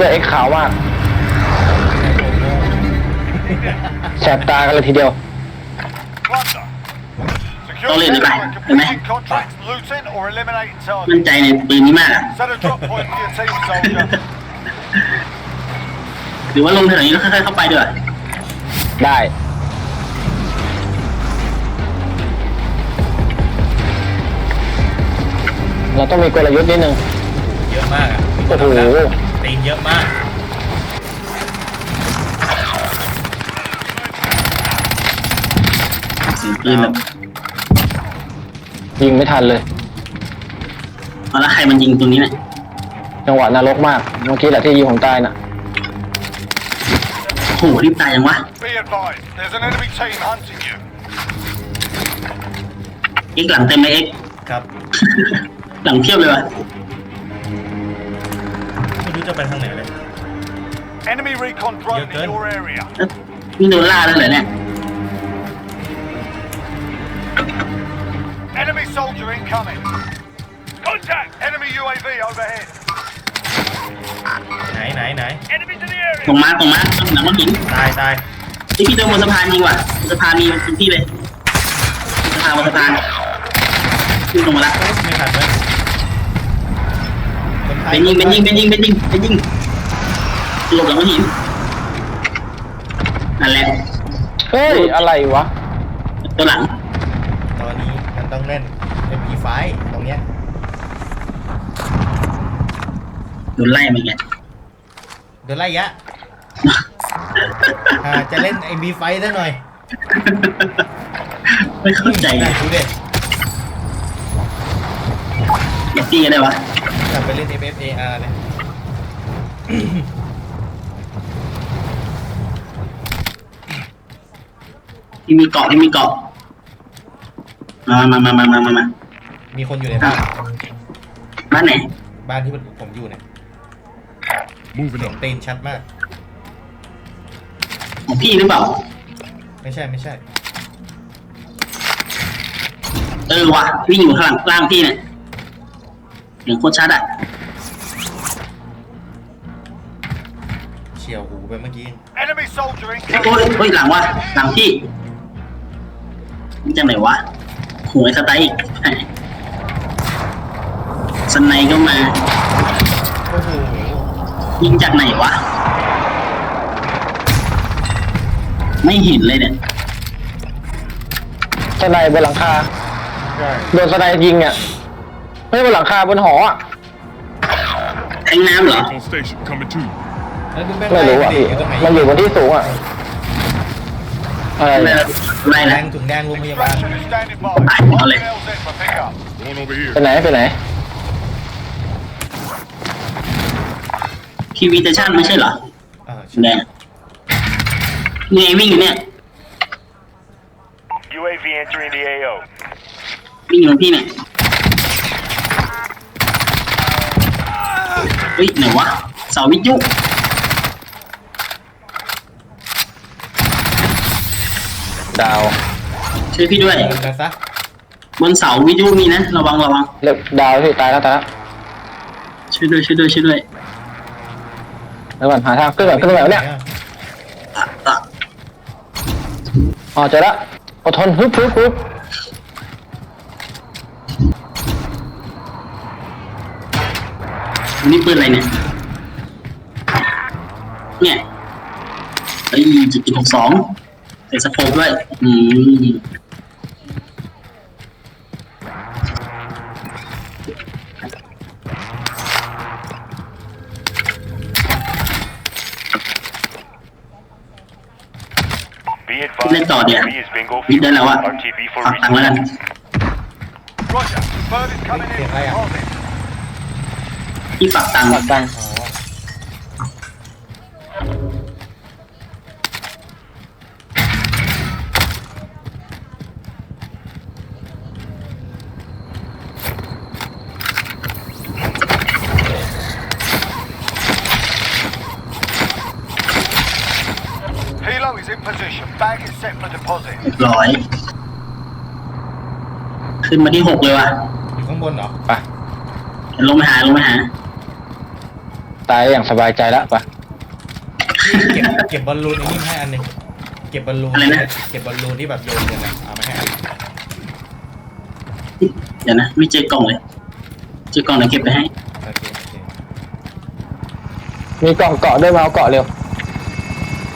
สื้อเอ็กขาวมากแสบตากันเลยทีเดียว Plunder. Secure Don't leave it the back. by completing contracts, looting or eliminating มั่น targets. ใจในปืนนี้มากอะ Set a drop point for your team, soldier. หรือว่าลงแถวนี้แล้วค่อยๆเข้าไปด้วยได้ เราต้องมีกลยุทธ์นิดนึงเยอะมากอะโอ้โห ตีนเยอะมากสียงปืนแบบยิงไม่ทันเลย เอาแล้วใครมันยิงตรงนี้เนี่ยจังหวะนรกมาก เมื่อกี้แหละที่ยิงผมตายน่ะ โอ้โหรีบตายยังวะ Be advised, there's an enemy team hunting you. เอ็กหลังเต็มเลยเอ็กครับ หลังเพียบเลยวะ จะไปทางไหนเลย Enemy recon drone in your area. แล้วนี่โดนล่าแล้วเหรอเนี่ย Enemy soldier incoming. Contact! Enemy UAV overhead. ไหนไหนไหน Enemies in the area. ตรงมาตรงมาตรงหลังมันหินตายตายที่พี่โดนบนสะพานยิงว่ะบนสะพานมีพื้นที่เลยบนสะพานบนสะพานขึ้นลงมาละไม่ทันเลยคนไทย เป็นยิงเป็นยิงเป็นยิงเป็นยิงเป็นยิงหลบหลังมันหินนั่นแหละเฮ้ย อะไรวะ ตัวหลัง ตอนนี้มันต้องเล่น MP5 ตรงเนี้ยโดนไล่มาไงเดี๋ยวไล่ยะ อ่าจะเล่น MP5 ซะหน่อยไม่เข้าใจได้ดูเด็ดอยากตีกันได้วะ กลับไปเล่น FFAR เลยที่มีเกาะที่มีเกาะมามามามามามามามีคนอยู่ในบ้านบ้านไหนบ้านที่ผมอยู่เนี่ย Moving เสียง up. ตีนชัดมาก ของพี่หรือเปล่า ไม่ใช่ไม่ใช่ เออว่ะวิ่งอยู่ข้างหลังล่างพี่เนี่ย เสียงโคตรชัดอะเฉียวหูไปเมื่อกี้ Enemy soldier โอ้ย incoming. โอ้ยหลังว่ะหลังพี่มันจังไหนวะหวยสไตล์อีกสไนก็มา โอ้โหยิงจากไหนวะ ไม่เห็นเลยเนี่ย สไนบนหลังคา ใช่โดนสไนยิงอะ ไม่ใช่บนหลังคาบนหออะแทงน้ำเหรอ On station, coming to you. แล้วดูแม่งไม่รู้อะดิพี่อยู่ตรงไหนมันอยู่บนที่สูงอะอะไรอะไรเนี่ยอะไรแดนะงถุงแดงโรงพยาบาล Extraction is standing by. Bye, Molly. Hostels in for pickup. Going over here. ไปไหนไปไหน ทีวีเตชันไม่ใช่เหรออ่าแดงนี่ไงวิ่งอยู่เนี่ย UAV entering the AO. วิ่งอยู่บนพี่เนี่ย ฮ้ยไหนวะเสาวิทยุดาวช่วยพี่ด้วย เดินกันซะบนเสาวิทยุมีนะ ระวังระวังเรียกดาวพี่ตายแล้วตายแล้วช่วยด้วยช่วยด้วยช่วยด้วยแล้วก่อนหาทางขึ้นก่อนขึ้นตรงไหนวะเนี่ยอะอะอ๋อเจอแล้วอดทนฮึบฮึบฮึบ นนี่ปืนอะไรเนี่ย เนี่ยเฮ้ยจุดหกสองใส่สโคปด้วย อืม Be เล่น advised, ต่อเดี๋ยว UAV is bingo วิดได้แล้วอะ RTB ฝากตังค์ไว้กัน Roger. Bird is coming in. Okay, Hold it. พี่ ฝากตังค์ปัดตังค์อ๋อ Helo is in position. Bag is set for deposit. เรียบร้อย ขึ้นมาที่หกเลยว่ะอยู่ข้างบนเหรอ ไป ลงไปหา ลงไปหา ตายอย่างสบายใจแล้วปะเก็บเก็บบอลลูนไอ้นี่มาให้อันหนึ่งเก็บบอลลูนอะไรนะ เก็บบอลลูนที่แบบโยนกันนะเอามาให้อันเดี๋ยวนะ ไม่เจอกล่องเลย เจอกล่องเดี๋ยวเก็บไปให้ โอเคโอเคมีกล่องเกาะด้วยมาเอาเกาะเร็ว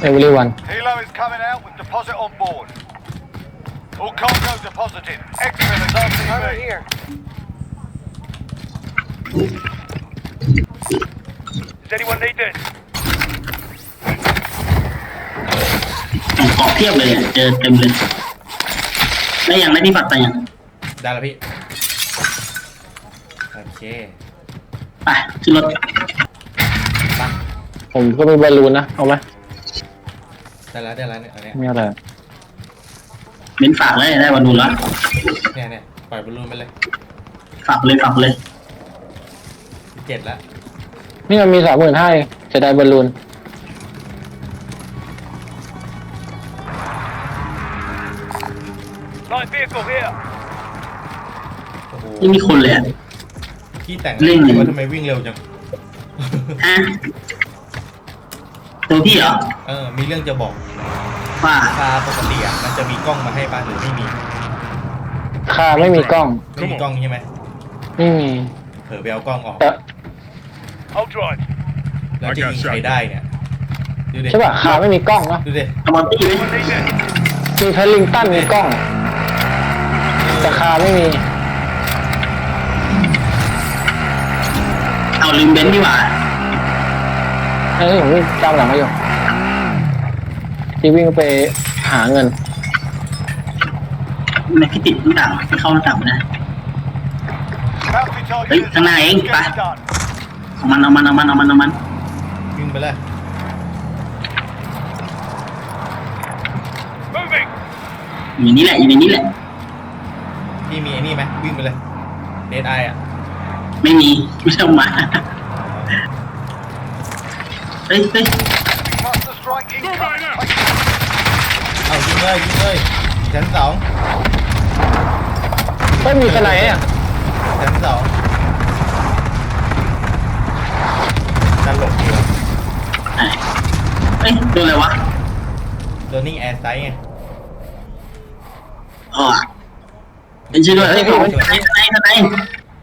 เอเวอรี่วัน Helo is coming out with deposit on board. All cargo deposited. Exfil is RCV. here. Does anyone need this? กล่องเกาะเพียบเลยอะเจอเต็มเลยได้ยังได้ที่ปัดไปยังได้แล้วพี่ โอเคไปขึ้นรถมาผมก็มีบอลลูนนะ เอาไหมได้แล้วได้แล้วเนี่ยอันเนี้ยไม่เอาอะไรเม้นฝากเลยได้วันดูแล้วเนี่ยเนี่ยปล่อยบอลลูนไปเลย ฝากเลยฝากเลยสิบเจ็ดแล้ว นี่มันมีสามหมื่นห้าจะได้บอลลูน Light vehicle here. โอ้โหไม่มีคนเลยอะพี่แต่งเร่งว่าทำไมวิ่งเร็วจัง ฮะตัวพี่เหรอเออ มีเรื่องจะบอกว่าคาปกติอะมันจะมีกล้องมาให้ป่ะหรือไม่มีค่าไม่มีกล้อง ไม่มีกล้องใช่ไหมไม่มี เผลอไปเอากล้องออก แต่ I'll drive. แล้วจะยิงใครได้เนี่ยดูดิใช่ป่ะค่าไม่มีกล้องนะดูดิเอาบอลตี้ไหม Anyone need this? มีเทลิงตันมีกล้อง แต่ค่าไม่มี เอาลืมเบนซ์ดีกว่าเอ้ยผมวิ่งตามหลังมาอยู่ที่วิ่งไปหาเงิน ในพี่ติดหน้าต่างไม่เข้าหน้าต่างไม่ได้ Bounty target Ấy, is thằng này anh, Get ba. it done. เอามันเอามันเอามันเอามันเอามันวิ่งไปเลย Moving. อยู่ในนี้แหละอยู่ในนี้แหละ พี่มีไอ้นี่ไหมวิ่งไปเลยเดดไออะไม่มีไม่ต้องมาเฮ้ยเฮ้ย Cluster strike incoming. เอายิงเลยยิงเลยชั้นสองไม่มีสไนด์อะชั้นสอง ตลกดีว่ะไหนเฮ้ยโดนอะไรวะโดนนิ่งแอร์ไซส์ไงอ๋อเป็นชื่อด้วยเฮ้ยสไนสไนสไน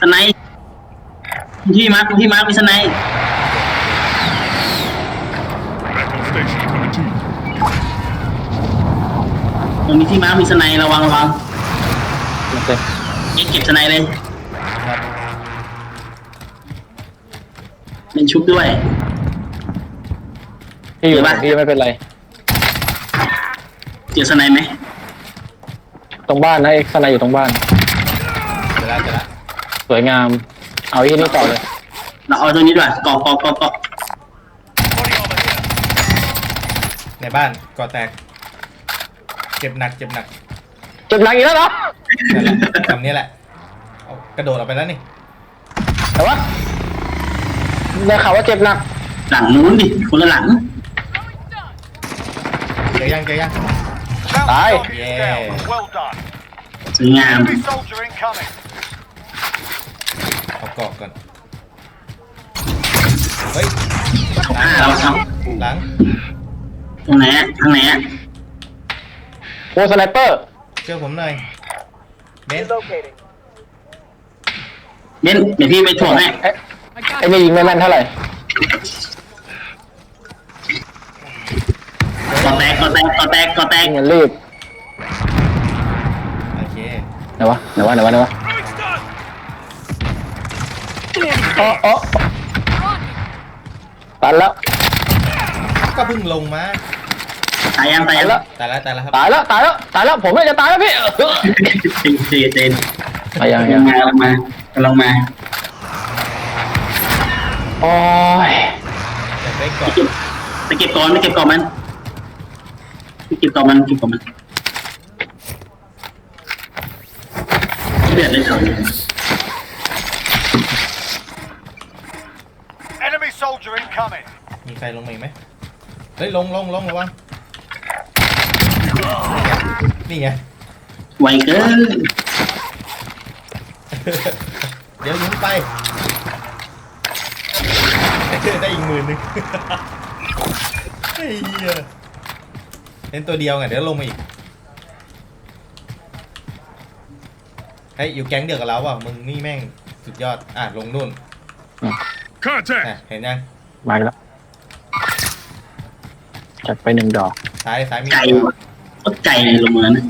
สไนที่มาร์คที่มาร์คมีสไน Back on station. Coming to you. ตรงนี้ที่มาร์คมีสไนระวังระวังโอเค เอ็กเก็บสไนเลย เป็นชุบด้วย พี่อยู่เดี๋ยวไหนป่ะพี่ไม่เป็นไร เจอสไนไหมตรงบ้านนะเอ็กซ์สไนด์อยู่ตรงบ้าน เจอแล้วเจอแล้วสวยงาม เอาที่นี่ต่อเลย เราเอาตัวนี้ด้วยเกาะเกาะเกาะเกาะ Body armor here. ในบ้านก่อแตก เจ็บหนักเจ็บหนักเจ็บหนักอีกแล้วเหรอนั่นแหละคำนี้แหละเอากระโดดออกไปแล้วนี่ แต่ว่า ได้ข่าวว่าเจ็บหนักหลังนู้นดิคนละหลังเจอยังเจอยัง Bounty Aye. target is Yeah. down. Well done. สวยงาม Enemy soldier incoming. เอากรอกก่อน เฮ้ยอ่าเราทหลังำตรงไหนอะทางไหนอะโอ้สไนเปอร์เชื่อผมหน่อยเบนซ์เบนเดี๋ยวพี่ไปถ่วงให้เอ๊ะ ไอ้นี่ยิงไม่แม่นเท่าไหร่ก่อแตกก่อแตกก่อแตกก่อแตกยิงเงินรีบโอเคไหนวะไหนวะไหนวะไหนวะอ๋ออ๋อตันแล้วก็เพิ่งลงมาตายยังตายตายยังแล้วแต่ละแต่ละครับตายแล้วตายแล้วตายแล้วผมไม่จะตายแล้วพี่เต็นเต็นเต็นไปยังกำยัลังงมากำลังมากำลังมา โอ้ยจะได้ก่อนไปเก็บไปเก็บก่อนไปเก็บก่อนมันไปเก็บก่อนมันเก็บก่อนมันเดือดเลยเขา Enemy soldier incoming. มีใครลงมาอีกไหมเฮ้ยลงลงลงระวังนี่ไง ไวเกิน เดี๋ยวยิงไป ได้อีกหมื่นหนึงไอ้เหี้ยเล่นตัวเดียวไงเดี๋ยวลงมาอีกเฮ้ยอยู่แก๊งเดียวกับเราว่ะมึงนี่แม่งสุดยอดอะลงนู่น Contact! อะเห็นยังมาอีกแล้วจัดไปหนึ่งดอก ซ้ายซ้ายมีไกลว่ะโคตรไกลเลยลงเมืองนะ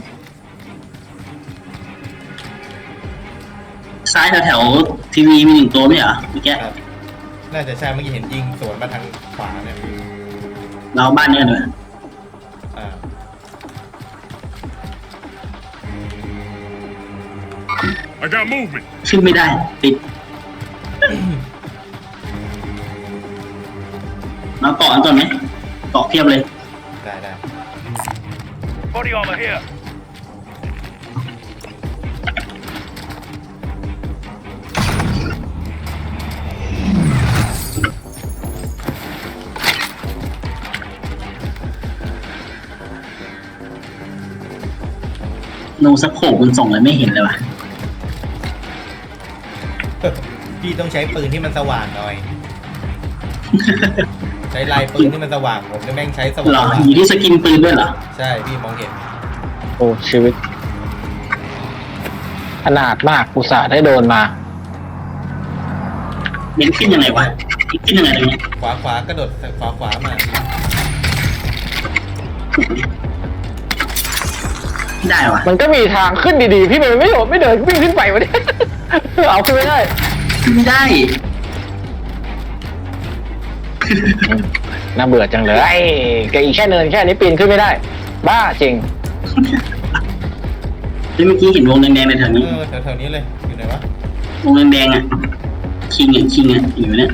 ซ้ายแถวๆทีวีมีหนึ่งตัวไหมเหรอเมื่อกี้ครับ น่าจะใช่เมื่อกี้เห็นยิงสวนมาทางขวาเนี่ยเราบ้านเนี้กันเลยอ่า I got movement. ขึ้นไม่ได้ ติดมาเกาะกันก่อนไหมเกาะเพียบเลย ได้ได้ Body armor here. โนสะโขกมันส่งอะไรไม่เห็นเลยว่ะ พี่ต้องใช้ปืนที่มันสว่างหน่อย ใช้ลายปืนที่มันสว่างผมเนี่ยแม่งใช้สเหรว่าองอยู่ที่สกินปืนด้วยเหรอ ใช่พี่มองเห็นโอ้ชีวิตขนาดมากอุตส่าห์ได้โดนมา เน้นขึ้นยังไงวะขึ้นยังไงตรงเนี้ยขวาขวากระโดดขวาขวามา ไม่ได้วะมันก็มีทางขึ้นดีๆ พี่มันไม่โดดไม่เดินวิ่งขึ้นไปวะเนี่ยเอาขึ้นไม่ได้ขึ้นไม่ได้ น่าเบื่อจังเลยไอ้แกอีกแค่เนินแค่นี้ปีนขึ้นไม่ได้ บ้าจริงเฮ้ยเมื่อกี้เห็นวงแดงๆในแถวเอนี้อแถวๆนี้เลยอยู่ไหนวะวงแดงๆอะคิงอะคิงอะอยู่เนี่ย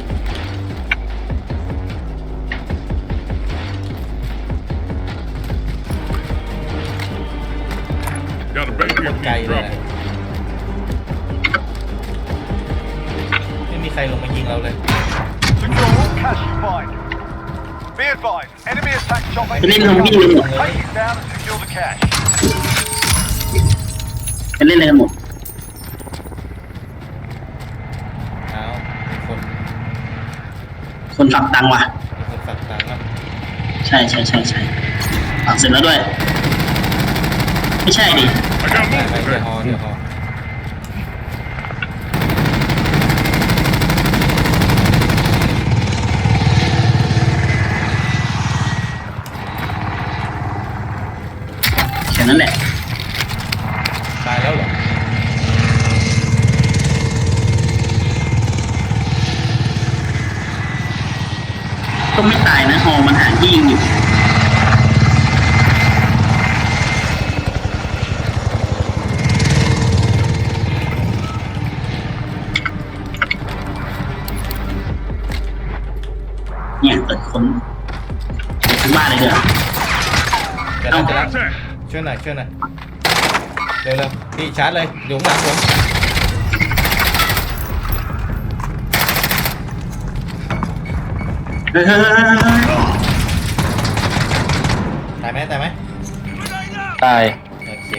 จะเล่นทำวิ่งเลยหมด Take it down and secure the cash. จะเล่นอะไรกันหมดเอามีคนคนฝักตังค์ว่ะ มีคนฝักตังค์อะใช่ใช่ใช่ใช่ฝักเสร็จแล้วด้วย ไม่ใช่ดิ I got ไปไป movement. เดี๋ยวฮอเดี๋ยวฮอ ค่นั้นแหละ ตายแล้วเหรอก็ไม่ตายนะฮอมันหาที่ยิงอยู่เนี่ยเปิดคนเปิดทุกบ้านเลยเด้อ เดี๋ยวนะเดี๋ยวนะ Contact! ช่วยหน่อยช่วยหน่อยเร็วเร็วพี่ชาร์จเลยอยู่ข้างหลังผมเฮ้ยเฮ้ยเฮ้ยเฮ้ยเฮ้ยตายไหมตายไหมตายโอเค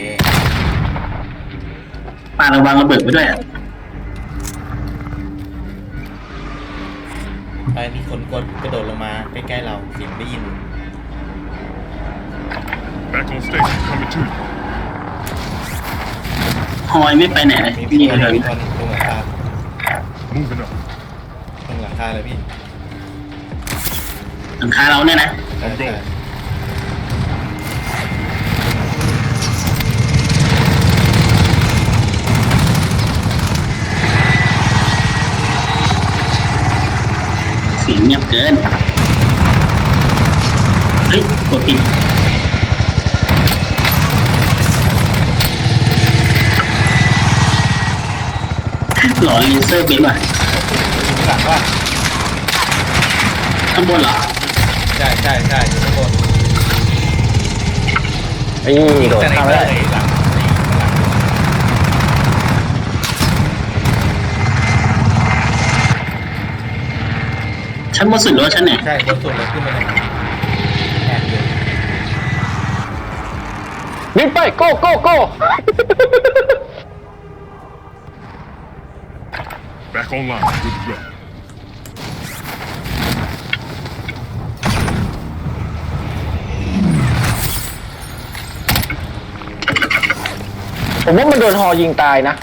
ปาระวังระเบิดไว้ด้วยอะไปมีคนกดกระโดดลงมาใกล้ๆเราเสียงได้ยิน Back on station, coming to you. ฮอยไม่ไปไหนเลยมีนี่พี่คนเลยมีคนลงหลังคา Moving up. ลงหลังคาเลยพี่หลังคาเราเนี่ยนะใช่ใช่เสียงเงียบเกินเฮ้ยกดปิด หล่อเลเซอร์เป็นว่ะหลังว่าข้างบนเหรอใช่ใช่ใช่อยู่ข้างบนไอ้โดดแต่ในข้ามเตไม่อได้ร์ไอ้หลังหลังชั้นบนสุดหรือว่าชั้นไหนใช่บนสุดเลยขึ้นมาเลยแอบอยู่วิ่งไปโก้โก้โก้ Back online. Good to go. ผมว่ามันโดนหอยิงตายนะ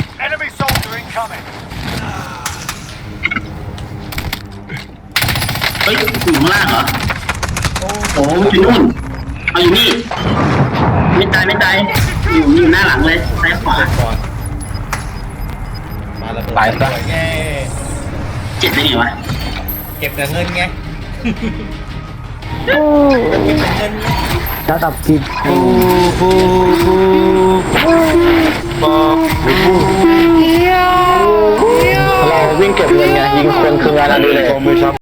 เฮ้ยอยู่ข้างล่างเหรอ โอ้โหอยู่นู่นเอาอยู่นี่ ไม่ตายไม่ตายอยู่อยู่หน้าหลังเลยซ้ายขวา ตายซะสวยไงเจ็บได้ไงวะเก็บแต่เงินไงโอ้เก็บแต่เงินไงระดับจิตเราวิ่งเก็บเงินไงยิงคนคืองานอะไรเลย